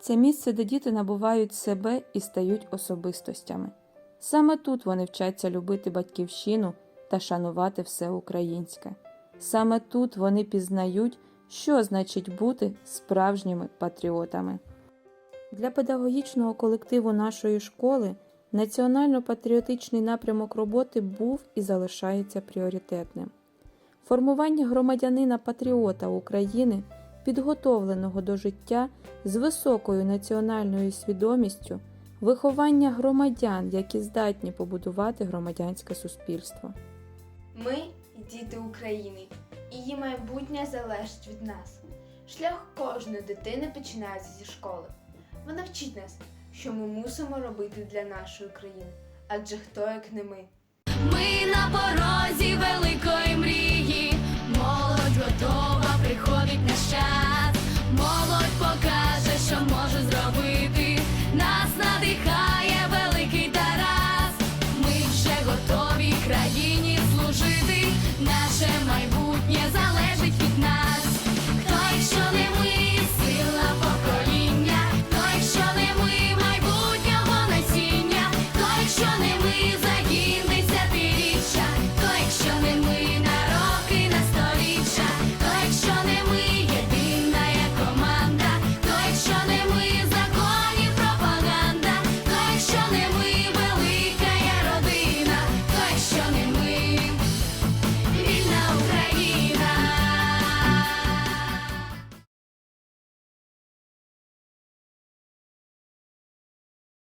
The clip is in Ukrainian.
це місце, де діти набувають себе і стають особистостями. Саме тут вони вчаться любити батьківщину та шанувати все українське. Саме тут вони пізнають, що значить бути справжніми патріотами. Для педагогічного колективу нашої школи національно-патріотичний напрямок роботи був і залишається пріоритетним. Формування громадянина патріота України, підготовленого до життя з високою національною свідомістю, виховання громадян, які здатні побудувати громадянське суспільство. Ми діти України, її майбутнє залежить від нас. Шлях кожної дитини починається зі школи. Вона вчить нас, що ми мусимо робити для нашої країни, адже хто як не ми. Ми на порозі великої мрії,